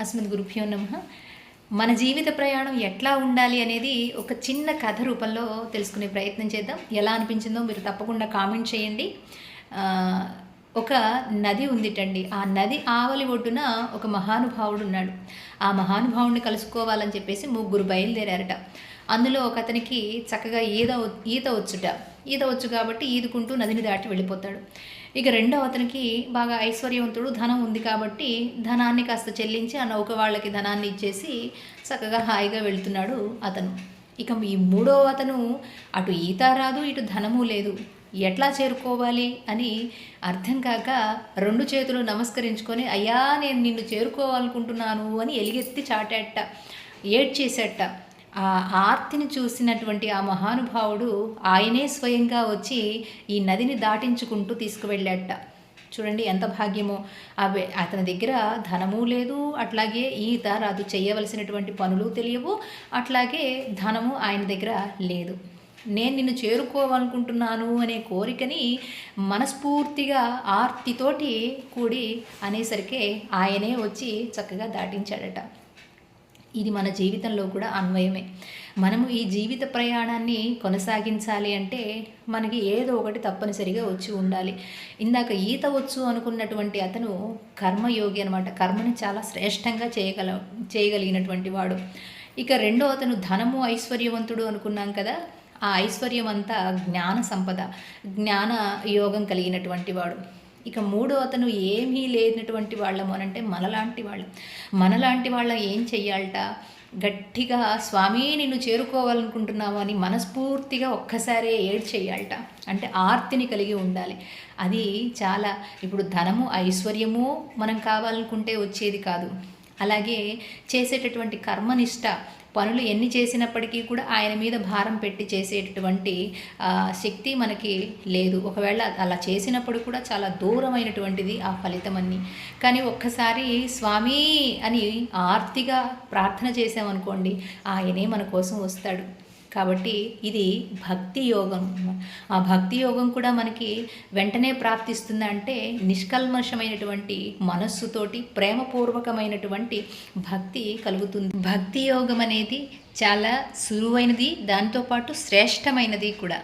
అస్మద్ గురుభ్యో నమ. మన జీవిత ప్రయాణం ఎట్లా ఉండాలి అనేది ఒక చిన్న కథ రూపంలో తెలుసుకునే ప్రయత్నం చేద్దాం. ఎలా అనిపించిందో మీరు తప్పకుండా కామెంట్ చేయండి. ఒక నది ఉందిటండి. ఆ నది ఆవలి ఒడ్డున ఒక మహానుభావుడు ఉన్నాడు. ఆ మహానుభావుడిని కలుసుకోవాలని చెప్పేసి ముగ్గురు బయలుదేరారట. అందులో ఒక అతనికి చక్కగా ఈత ఈత వచ్చుట. ఈత వచ్చు కాబట్టి ఈదుకుంటూ నదిని దాటి వెళ్ళిపోతాడు. ఇక రెండో అతనికి బాగా ఐశ్వర్యవంతుడు ధనం ఉంది కాబట్టి ధనాన్ని కాస్త చెల్లించి ఆ నౌక వాళ్ళకి ధనాన్ని ఇచ్చేసి చక్కగా హాయిగా వెళ్తున్నాడు అతను. ఇక ఈ మూడో అతను అటు ఈత రాదు ఇటు ధనము లేదు. ఎట్లా చేరుకోవాలి అని అర్థం కాక రెండు చేతులు నమస్కరించుకొని అయ్యా నేను నిన్ను చేరుకోవాలనుకుంటున్నాను అని ఎలిగెత్తి చాటేట ఏడ్చేసేట. ఆ ఆర్తిని చూసినటువంటి ఆ మహానుభావుడు ఆయనే స్వయంగా వచ్చి ఈ నదిని దాటించుకుంటూ తీసుకువెళ్ళాట చూడండి ఎంత భాగ్యమో. అవి అతని దగ్గర ధనము లేదు అట్లాగే ఈత రాదు చేయవలసినటువంటి పనులు తెలియవు అట్లాగే ధనము ఆయన దగ్గర లేదు. నేను నిన్ను చేరుకోవాలనుకుంటున్నాను అనే కోరికని మనస్ఫూర్తిగా ఆర్తితోటి కూడి అనేసరికి ఆయనే వచ్చి చక్కగా దాటించాడట. ఇది మన జీవితంలో కూడా అన్వయమే. మనము ఈ జీవిత ప్రయాణాన్ని కొనసాగించాలి అంటే మనకి ఏదో ఒకటి తప్పనిసరిగా వచ్చి ఉండాలి. ఇందాక ఈత వచ్చు అనుకున్నటువంటి అతను కర్మయోగి అనమాట కర్మని చాలా శ్రేష్టంగా చేయగల చేయగలిగినటువంటి వాడు. ఇక రెండో అతను ధనము ఐశ్వర్యవంతుడు అనుకున్నాం కదా. ఆ ఐశ్వర్యం అంతా జ్ఞాన సంపద జ్ఞాన యోగం కలిగినటువంటి వాడు. ఇక మూడో అతను ఏమీ లేనటువంటి వాళ్ళము అని అంటే మనలాంటి వాళ్ళం. మనలాంటి వాళ్ళం ఏం చెయ్యాలట? గట్టిగా స్వామి నిన్ను చేరుకోవాలనుకుంటున్నావు అని మనస్ఫూర్తిగా ఒక్కసారే ఏడ్ చేయాలట అంటే ఆర్తిని కలిగి ఉండాలి. అది చాలా ఇప్పుడు ధనము ఐశ్వర్యము మనం కావాలనుకుంటే వచ్చేది కాదు. అలాగే చేసేటటువంటి కర్మనిష్ట పనులు ఎన్ని చేసినప్పటికీ కూడా ఆయన మీద భారం పెట్టి చేసేటటువంటి శక్తి మనకి లేదు. ఒకవేళ అలా చేసినప్పుడు కూడా చాలా దూరమైనటువంటిది ఆ ఫలితం అన్ని. కానీ ఒక్కసారి స్వామి అని ఆర్తిగా ప్రార్థన చేసామనుకోండి ఆయనే మన కోసం వస్తాడు. కాబట్టి ఇది భక్తి యోగం. ఆ భక్తి యోగం కూడా మనకి వెంటనే ప్రాప్తిస్తుందా అంటే నిష్కల్మషమైనటువంటి మనస్సుతోటి ప్రేమపూర్వకమైనటువంటి భక్తి కలుగుతుంది. భక్తి యోగం అనేది చాలా సులువైనది దాంతోపాటు శ్రేష్టమైనది కూడా.